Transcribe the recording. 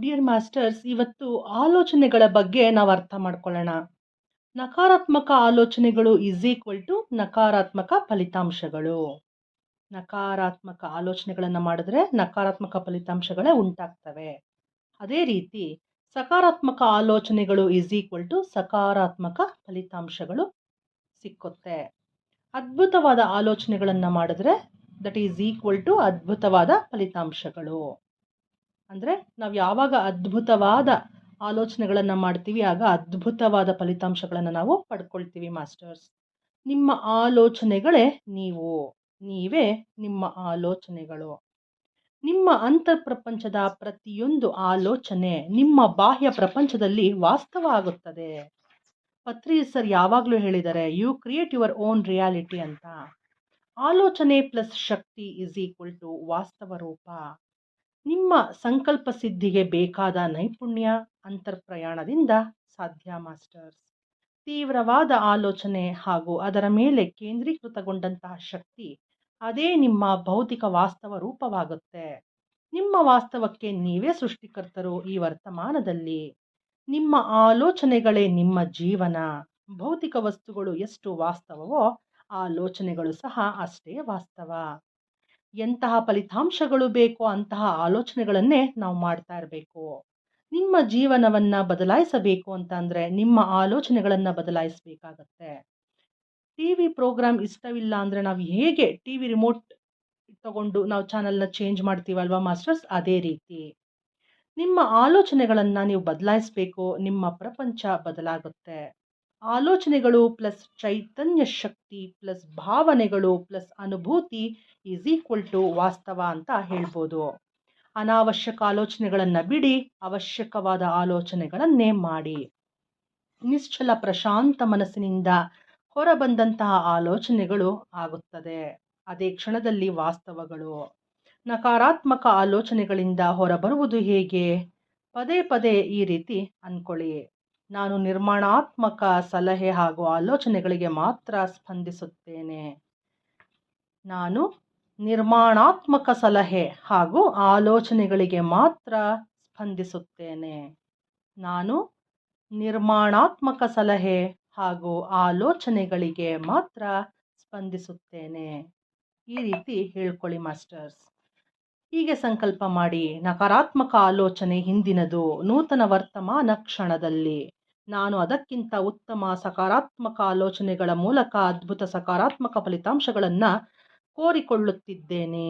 Dear masters ಇವತ್ತು ಆಲೋಚನೆಗಳ ಬಗ್ಗೆ ನಾವು ಅರ್ಥ ಮಾಡ್ಕೊಳ್ಳೋಣ. ನಕಾರಾತ್ಮಕ ಆಲೋಚನೆಗಳು ಈಸ್ ಈಕ್ವಲ್ ಟು ನಕಾರಾತ್ಮಕ ಫಲಿತಾಂಶಗಳು. ನಕಾರಾತ್ಮಕ ಆಲೋಚನೆಗಳನ್ನು ಮಾಡಿದ್ರೆ ನಕಾರಾತ್ಮಕ ಫಲಿತಾಂಶಗಳೇ ಉಂಟಾಗ್ತವೆ. ಅದೇ ರೀತಿ ಸಕಾರಾತ್ಮಕ ಆಲೋಚನೆಗಳು ಈಸ್ ಈಕ್ವಲ್ ಟು ಸಕಾರಾತ್ಮಕ ಫಲಿತಾಂಶಗಳು ಸಿಕ್ಕುತ್ತೆ. ಅದ್ಭುತವಾದ ಆಲೋಚನೆಗಳನ್ನು ಮಾಡಿದ್ರೆ ದಟ್ ಈಸ್ ಈಕ್ವಲ್ ಟು ಅದ್ಭುತವಾದ ಫಲಿತಾಂಶಗಳು. ಅಂದರೆ ನಾವು ಯಾವಾಗ ಅದ್ಭುತವಾದ ಆಲೋಚನೆಗಳನ್ನು ಮಾಡ್ತೀವಿ, ಆಗ ಅದ್ಭುತವಾದ ಫಲಿತಾಂಶಗಳನ್ನು ನಾವು ಪಡ್ಕೊಳ್ತೀವಿ ಮಾಸ್ಟರ್ಸ್. ನಿಮ್ಮ ಆಲೋಚನೆಗಳೇ ನೀವು, ನೀವೇ ನಿಮ್ಮ ಆಲೋಚನೆಗಳು. ನಿಮ್ಮ ಅಂತರ್ಪ್ರಪಂಚದ ಪ್ರತಿಯೊಂದು ಆಲೋಚನೆ ನಿಮ್ಮ ಬಾಹ್ಯ ಪ್ರಪಂಚದಲ್ಲಿ ವಾಸ್ತವ ಆಗುತ್ತದೆ. ಪತ್ರಿ ಸರ್ ಯಾವಾಗಲೂ ಹೇಳಿದ್ದಾರೆ you create your own reality ಅಂತ. ಆಲೋಚನೆ ಪ್ಲಸ್ ಶಕ್ತಿ ಇಸ್ ಈಕ್ವಲ್ ಟು ವಾಸ್ತವ ರೂಪ. ನಿಮ್ಮ ಸಂಕಲ್ಪ ಸಿದ್ಧಿಗೆ ಬೇಕಾದ ನೈಪುಣ್ಯ ಅಂತರ್ಪ್ರಯಾಣದಿಂದ ಸಾಧ್ಯ, ಮಾಸ್ಟರ್ಸ್. ತೀವ್ರವಾದ ಆಲೋಚನೆ ಹಾಗೂ ಅದರ ಮೇಲೆ ಕೇಂದ್ರೀಕೃತಗೊಂಡಂತಹ ಶಕ್ತಿ, ಅದೇ ನಿಮ್ಮ ಭೌತಿಕ ವಾಸ್ತವ ರೂಪವಾಗುತ್ತೆ. ನಿಮ್ಮ ವಾಸ್ತವಕ್ಕೆ ನೀವೇ ಸೃಷ್ಟಿಕರ್ತರು ಈ ವರ್ತಮಾನದಲ್ಲಿ. ನಿಮ್ಮ ಆಲೋಚನೆಗಳೇ ನಿಮ್ಮ ಜೀವನ. ಭೌತಿಕ ವಸ್ತುಗಳು ಎಷ್ಟು ವಾಸ್ತವವೋ, ಆಲೋಚನೆಗಳು ಸಹ ಅಷ್ಟೇ ವಾಸ್ತವ. ಎಂತಹ ಫಲಿತಾಂಶಗಳು ಬೇಕೋ ಅಂತಹ ಆಲೋಚನೆಗಳನ್ನೇ ನಾವು ಮಾಡ್ತಾ ಇರಬೇಕು. ನಿಮ್ಮ ಜೀವನವನ್ನು ಬದಲಾಯಿಸಬೇಕು ಅಂತ ಅಂದರೆ ನಿಮ್ಮ ಆಲೋಚನೆಗಳನ್ನು ಬದಲಾಯಿಸಬೇಕಾಗತ್ತೆ. ಟಿ ವಿ ಪ್ರೋಗ್ರಾಮ್ ಇಷ್ಟವಿಲ್ಲ ಅಂದರೆ ನಾವು ಹೇಗೆ ಟಿ ವಿ ರಿಮೋಟ್ ತಗೊಂಡು ನಾವು ಚಾನಲ್ನ ಚೇಂಜ್ ಮಾಡ್ತೀವಲ್ವಾ ಮಾಸ್ಟರ್ಸ್? ಅದೇ ರೀತಿ. ನಿಮ್ಮ ಆಲೋಚನೆಗಳನ್ನು ನೀವು ಬದಲಾಯಿಸಬೇಕು, ನಿಮ್ಮ ಪ್ರಪಂಚ ಬದಲಾಗುತ್ತೆ. ಆಲೋಚನೆಗಳು ಪ್ಲಸ್ ಚೈತನ್ಯ ಶಕ್ತಿ ಪ್ಲಸ್ ಭಾವನೆಗಳು ಪ್ಲಸ್ ಅನುಭೂತಿ ಈಸ್ ಈಕ್ವಲ್ ಟು ವಾಸ್ತವ ಅಂತ ಹೇಳ್ಬೋದು. ಅನಾವಶ್ಯಕ ಆಲೋಚನೆಗಳನ್ನು ಬಿಡಿ, ಅವಶ್ಯಕವಾದ ಆಲೋಚನೆಗಳನ್ನೇ ಮಾಡಿ. ನಿಶ್ಚಲ ಪ್ರಶಾಂತ ಮನಸ್ಸಿನಿಂದ ಹೊರಬಂದಂತಹ ಆಲೋಚನೆಗಳು ಆಗುತ್ತದೆ. ಅದೇ ಕ್ಷಣದಲ್ಲಿ ವಾಸ್ತವಗಳು. ನಕಾರಾತ್ಮಕ ಆಲೋಚನೆಗಳಿಂದ ಹೊರಬರುವುದು ಹೇಗೆ? ಪದೇ ಪದೇ ಈ ರೀತಿ ಅಂದ್ಕೊಳ್ಳಿ ನಾನು ನಿರ್ಮಾಣಾತ್ಮಕ ಸಲಹೆ ಹಾಗೂ ಆಲೋಚನೆಗಳಿಗೆ ಮಾತ್ರ ಸ್ಪಂದಿಸುತ್ತೇನೆ. ನಾನು ನಿರ್ಮಾಣಾತ್ಮಕ ಸಲಹೆ ಹಾಗೂ ಆಲೋಚನೆಗಳಿಗೆ ಮಾತ್ರ ಸ್ಪಂದಿಸುತ್ತೇನೆ. ನಾನು ನಿರ್ಮಾಣಾತ್ಮಕ ಸಲಹೆ ಹಾಗೂ ಆಲೋಚನೆಗಳಿಗೆ ಮಾತ್ರ ಸ್ಪಂದಿಸುತ್ತೇನೆ. ಈ ರೀತಿ ಹೇಳ್ಕೊಳ್ಳಿ ಮಾಸ್ಟರ್ಸ್. ಹೀಗೆ ಸಂಕಲ್ಪ ಮಾಡಿ ನಕಾರಾತ್ಮಕ ಆಲೋಚನೆ ಹಿಂದಿನದು ನೂತನ ವರ್ತಮಾನ ಕ್ಷಣದಲ್ಲಿ. ನಾನು ಅದಕ್ಕಿಂತ ಉತ್ತಮ ಸಕಾರಾತ್ಮಕ ಆಲೋಚನೆಗಳ ಮೂಲಕ ಅದ್ಭುತ ಸಕಾರಾತ್ಮಕ ಫಲಿತಾಂಶಗಳನ್ನು ಕೋರಿಕೊಳ್ಳುತ್ತಿದ್ದೇನೆ.